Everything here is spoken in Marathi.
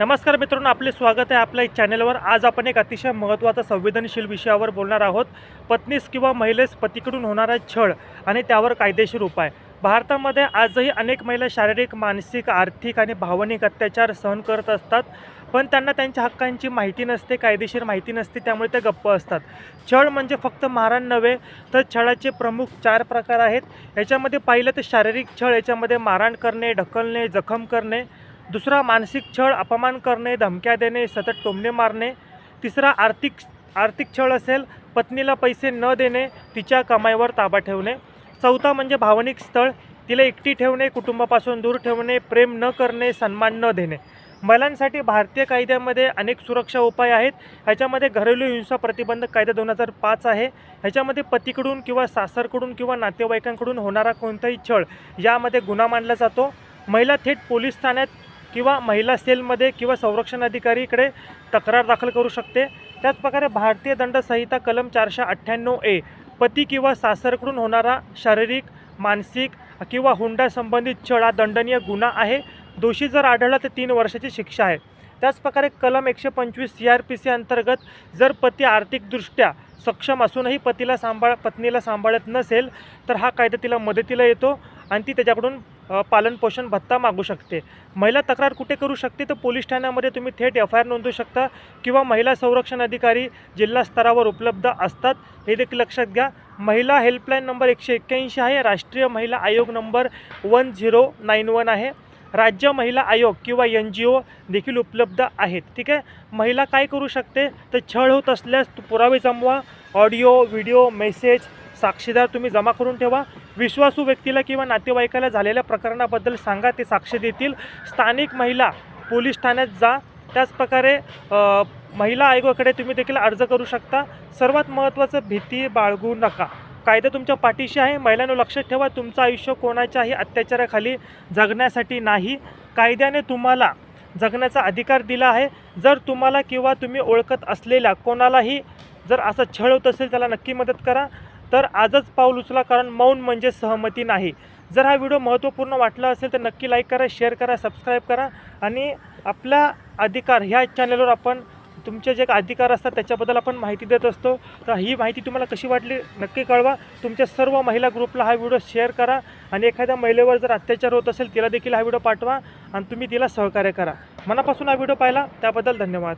नमस्कार मित्रांनो आपले स्वागत आहे आपल्या चॅनलवर. आज आपण एक अतिशय महत्त्वाचा संवेदनशील विषयावर बोलणार आहोत. पत्नीस किंवा महिलेस पतीकडून होणारा छळ आणि त्यावर कायदेशीर उपाय. भारतामध्ये आजही अनेक महिला शारीरिक मानसिक आर्थिक आणि भावनिक अत्याचार सहन करत असतात. पण त्यांना त्यांच्या हक्कांची माहिती नसते कायदेशीर माहिती नसते त्यामुळे ते गप्प असतात. छळ म्हणजे फक्त मारण नव्हे तर छळाचे प्रमुख चार प्रकार आहेत. याच्यामध्ये पाहिलं तर शारीरिक छळ याच्यामध्ये मारहाण करणे ढकलणे जखम करणे दुसरा मानसिक छळ अपमान करणे धमक्या देणे सतत टोमणे मारणे. तिसरा आर्थिक आर्थिक छळ असेल पत्नीला पैसे न देणे तिच्या कमाईवर ताबा ठेवणे. चौथा म्हणजे भावनिक स्थळ तिला एकटी ठेवणे कुटुंबापासून दूर ठेवणे प्रेम न करणे सन्मान न देणे. महिलांसाठी भारतीय कायद्यामध्ये अनेक सुरक्षा उपाय आहेत. ह्याच्यामध्ये घरेलू हिंसा प्रतिबंधक कायदा दोन हजार पाच आहे. ह्याच्यामध्ये पतीकडून किंवा सासरकडून किंवा नातेवाईकांकडून होणारा कोणताही छळ यामध्ये गुन्हा मानला जातो. महिला थेट पोलीस ठाण्यात किंवा महिला सेलमध्ये किंवा संरक्षण अधिकारीकडे तक्रार दाखल करू शकते. त्याचप्रकारे भारतीय दंडसंहिता कलम चारशे अठ्ठ्याण्णव ए पती किंवा सासरकडून होणारा शारीरिक मानसिक किंवा हुंडा संबंधित छळ हा दंडनीय गुन्हा आहे. दोषी जर आढळला तर तीन वर्षाची शिक्षा आहे. त्याचप्रकारे कलम एकशे पंचवीस सी आर पी सी अंतर्गत जर पती आर्थिकदृष्ट्या सक्षम असूनही पतीला सांभाळ पत्नीला सांभाळत नसेल तर हा कायदा तिला मदतीला येतो आणि ती त्याच्याकडून पालनपोषण भत्ता मागू शकते. महिला तक्रार कुठे करू शकते? तर पोलीस ठाण्यामध्ये तुम्ही थेट एफ आय आर नोंदवू शकता किंवा महिला संरक्षण अधिकारी जिल्हा स्तरावर उपलब्ध असतात. हे देखील लक्षात घ्या. महिला हेल्पलाईन नंबर एकशे एक्क्याऐंशी आहे. राष्ट्रीय महिला आयोग number one zero nine one आहे. राज्य महिला आयोग किंवा एन जी ओ देखील उपलब्ध आहेत. ठीक आहे? महिला काय करू शकते? तर छळ होत असल्यास पुरावे जमवा. ऑडिओ व्हिडिओ मेसेज साक्षीदार तुम्ही जमा करून ठेवा. विश्वासू व्यक्तीला किंवा नातेवाईकाला झालेल्या प्रकरणाबद्दल सांगा ते साक्ष देतील. स्थानिक महिला पोलीस ठाण्यात जा. त्याचप्रकारे महिला आयोगाकडे तुम्ही देखील अर्ज करू शकता. सर्वात महत्त्वाचं भीती बाळगू नका. कायदा तुमच्या पाठीशी आहे. महिलांनो लक्षात ठेवा. तुमचं आयुष्य कोणाच्याही अत्याचाराखाली जगण्यासाठी नाही. कायद्याने तुम्हाला जगण्याचा अधिकार दिला आहे. जर तुम्हाला किंवा तुम्ही ओळखत असलेल्या कोणालाही जर असं छळ होत असेल त्याला नक्की मदत करा. तर आजच पाऊल उचला कारण मौन म्हणजे सहमती नाही. जर हा व्हिडिओ महत्त्वपूर्ण वाटला असेल तर नक्की लाईक करा शेअर करा सबस्क्राईब करा. आणि आपला अधिकार ह्या चॅनलवर आपण तुमचे जे अधिकार असतात त्याच्याबद्दल आपण माहिती देत असतो. तर ही माहिती तुम्हाला कशी वाटली नक्की कळवा. तुमच्या सर्व महिला ग्रुपला हा व्हिडिओ शेअर करा आणि एखाद्या महिलेवर जर अत्याचार होत असेल तिला देखील हा व्हिडिओ पाठवा आणि तुम्ही तिला सहकार्य करा. मनापासून हा व्हिडिओ पाहिला त्याबद्दल धन्यवाद.